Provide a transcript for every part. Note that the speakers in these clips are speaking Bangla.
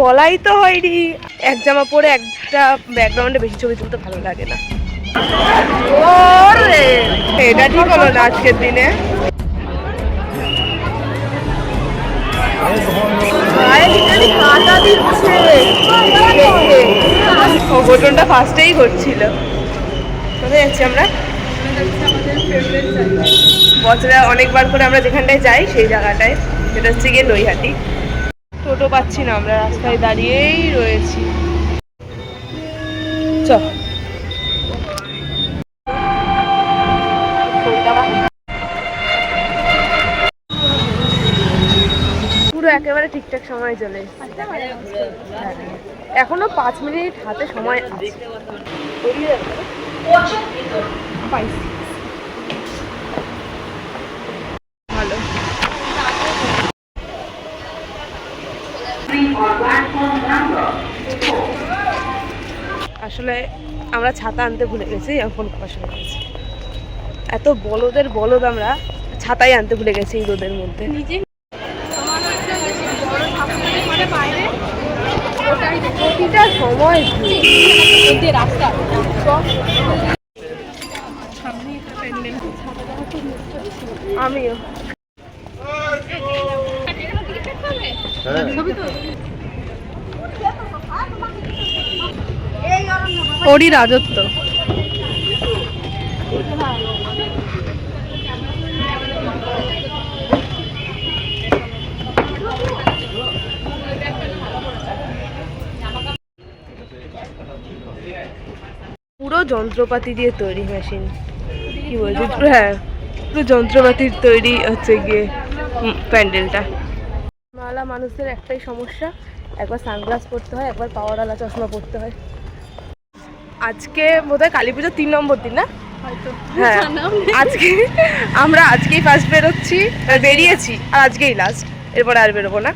বলাই তো হয়নি। এক জামা পরে একটা ব্যাকগ্রাউন্ডে বেশি ছবি তুলতে ভালো লাগে না। এটা ঠিক হলো না আজকের দিনে। গায়ে literally কাঁটা দিচ্ছে। দেখে। ও ঘটনটা ফার্স্টেই করছিল। কোথায় যাচ্ছি আমরা? বছরে অনেকবার করে আমরা যেখানটায় যাই, সেই জায়গাটায়। সেটা হচ্ছে গিয়ে নৈহাটি। টোটো পাচ্ছি না, আমরা রাস্তায় দাঁড়িয়েই রয়েছি চ পুরো একেবারে ঠিকঠাক সময় চলে। এখনও পাঁচ মিনিট হাতে সময় আছে পাইছি। ভালো আসলে আমরা ছাতা আনতে ভুলে গেছি এখন পড়াশোনা করেছি। এত বলদের বলদ আমরা ছাতাই আনতে ভুলে গেছি এই রোদের মধ্যে প্রতিটা সময়। আমিও। ওরই রাজত্ব। পুরো যন্ত্রপাতি দিয়ে তৈরি মেশিন। কি বলছি? হ্যাঁ পুরো যন্ত্রপাতির তৈরি হচ্ছে গিয়ে উম, প্যান্ডেলটা। মালা মানুষদের একটাই সমস্যা একবার সানগ্লাস পরতে হয় একবার পাওয়ারওয়ালা চশমা পরতে হয়। আজকে বোধহয় কালী পুজোর তিন নম্বর দিন না? হ্যাঁ। আজকে আমরা আজকেই ফার্স্ট বেরোচ্ছি আর বেরিয়েছি আর আজকেই লাস্ট এরপরে আর বেরোবো না।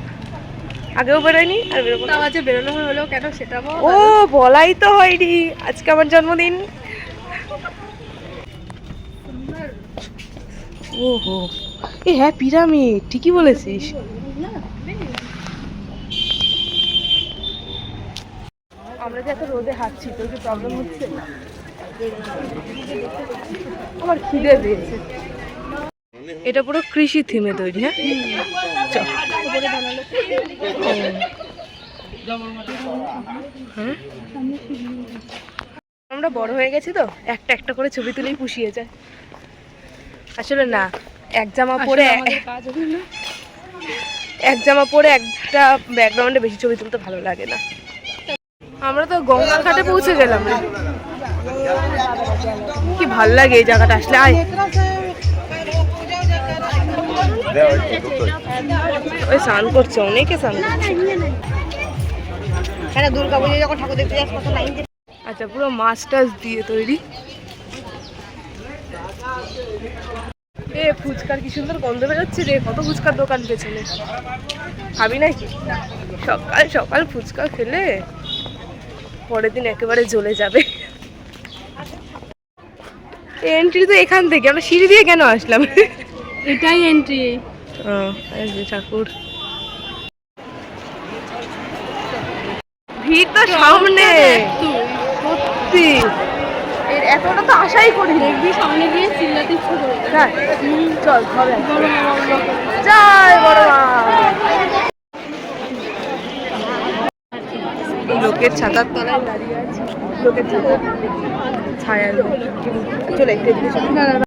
আগেও বেরোয়নি আর বেরোবো না। আজকে বেরোনো হলো কেন সেটা ও বলাই তো হয়নি। আজকে আমার জন্মদিন। ওহো। এ হ্যাঁ পিরামিড ঠিকই বলেছিস। আমরা যে এত রোদে হাঁটছি তোর কি প্রবলেম হচ্ছে? আমার খিদে পেয়েছে। এটা পুরো কৃষি থিমে তৈরি হ্যাঁ। হ্যাঁ? আমরা বড় হয়ে গেছি তো একটা একটা করে ছবি তুলেই পুষিয়ে যায়। আসলে না এক জামা পরে এক জামা পরে একটা ব্যাকগ্রাউন্ডে বেশি ছবি তুলতে ভালো লাগে না। আমরা তো গঙ্গার ঘাটে পৌঁছে গেলাম। কি ভালো লাগে এই জায়গাটা আসলে আয়। ওই স্নান করছে অনেকে স্নান করছে। হ্যাঁ দুর্গা পুজো যখন ঠাকুর দেখতে যাস কত লাইন আচ্ছা পুরো মাছ টাছ দিয়ে তৈরি। এ ফুচকার কি সুন্দর গন্ধ বেরোচ্ছে রে কত ফুচকার দোকান পেছনে। খাবি নাকি? সকাল সকাল ফুচকা খেলে পরের দিন একেবারে জ্বলে যাবে। এন্ট্রি তো এখান থেকে আমরা সিঁড়ি দিয়ে কেন আসলাম? এটাই এন্ট্রি ঠাকুর। ভিড় তো সামনে। সত্যি। এর এতটা তো আশাই করি দেখবি সামনে গিয়ে চিল্লাতে। হ্যাঁ চল হবে। জয় বড় মা। লোকের ছাতার তলায় দাঁড়িয়ে আছে। লোকের ছাতা। ছায়ার চলে একটু এদিকে চলে।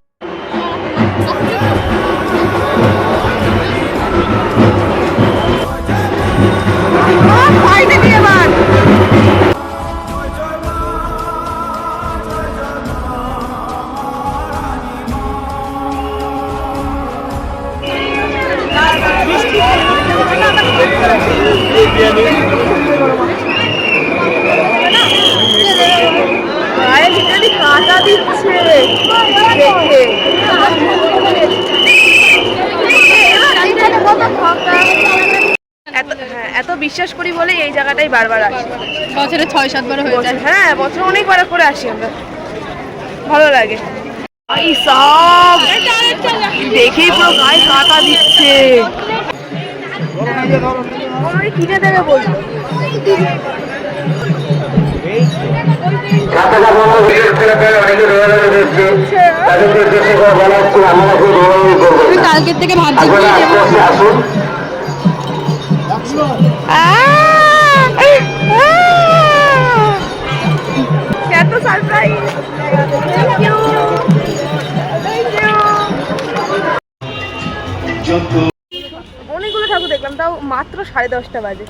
এত বিশ্বাস করি বলে এই জায়গাটাই বারবার আসি। বছরে ছয় সাতবার হয়ে যায়। বছর- হ্যাঁ বছর অনেকবার করে আসি আমরা। ভালো লাগে। ভাই সব দেখেই পুরো গায়ে কাটা দিচ্ছে। কিনে দেবে বলছো। না কালকের থেকে ভাবছি এত সারপ্রাইজ অনেকগুলো ঠাকুর দেখলাম তাও মাত্র সাড়ে দশটা বাজে।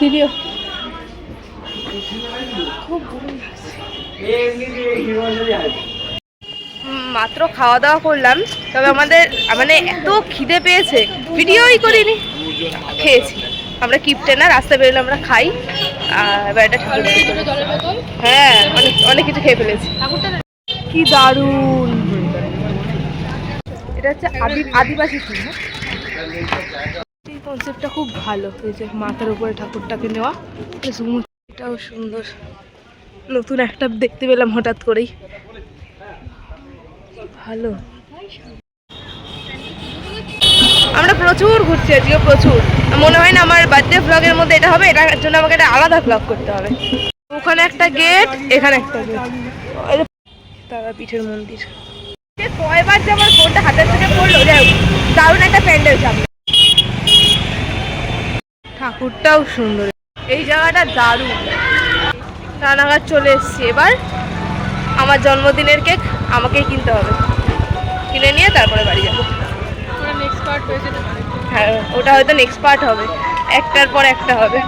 ভিডিও। উম, মাত্র খাওয়া দাওয়া করলাম, তবে আমাদের মানে এত খিদে পেয়েছে। ভিডিওই করিনি, খেয়েছি। আমরা কিপটে না, রাস্তায় বেরোলে আমরা খাই। এবার একটা ঠাকুর হ্যাঁ অনেক অনেক কিছু খেয়ে ফেলেছি। কি দারুণ! এটা হচ্ছে আদি, আদিবাসী ফুল? এই কনসেপ্টটা খুব ভালো। এই যে মাথার উপরে ঠাকুরটাকে নেওয়া এটাও সুন্দর। নতুন একটা দেখতে পেলাম হঠাৎ করেই। ভালো। আমরা প্রচুর ঘুরছি আজকে, প্রচুর। মনে হয় না আমার বার্থডে ব্লগের মধ্যে এটা হবে, এটার জন্য আমাকে একটা আলাদা ব্লগ করতে হবে। ওখানে একটা গেট এখানে একটা গেট তারাপীঠের মন্দির। কয়বার যে আমার ফোনটা হাতের থেকে পড়ল দারুণ একটা প্যান্ডেল সামনে। ঠাকুরটাও সুন্দর। এই জায়গাটা দারুণ। রানাঘাট চলে এসছি এবার। আমার জন্মদিনের কেক আমাকেই কিনতে হবে। কিনে নিয়ে তারপরে বাড়ি যাব। নেক্সট পার্ট হয়ে ওটা হয়তো নেক্সট পার্ট হবে। একটার পর একটা হবে।